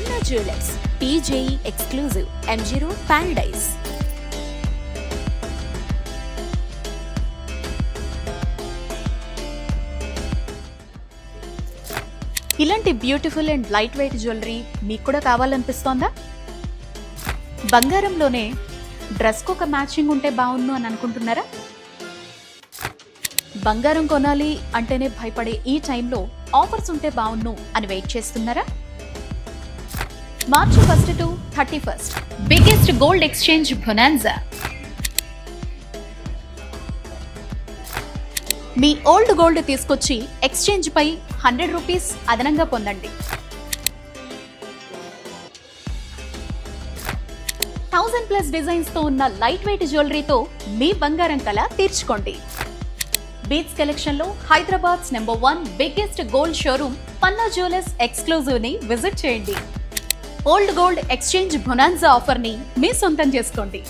Panna jewellers PJE exclusive MG road Paradise ఇలాంటి beautiful and light weight jewellery మీకు కూడా కావాలనిపిస్తోందా? బంగారంలోనే డ్రెస్కు ఒక మ్యాచింగ్ ఉంటే బాగుండు అని అనుకుంటున్నారా? బంగారం కొనాలి అంటేనే భయపడే ఈ టైంలో ఆఫర్స్ ఉంటే బాగుండు అని వెయిట్ చేస్తున్నారా? March first to thirty first biggest gold exchange bonanza me old gold తీసుకొచ్చి ఎక్స్చేంజ్ పై హండ్రెడ్ రూపీస్ అదనంగా పొందండి. థౌజండ్ ప్లస్ డిజైన్స్తో ఉన్న లైట్ వెయిట్ జ్యువెలరీతో మీ బంగారం కల తీర్చుకోండి. బీచ్ కలెక్షన్లో Hyderabad number one biggest gold showroom Panna jewellers ఎక్స్క్లూజివ్ని visit చేయండి. ఓల్డ్ గోల్డ్ ఎక్స్చేంజ్ బొనాన్జా ఆఫర్ని మీ సొంతం చేసుకోండి.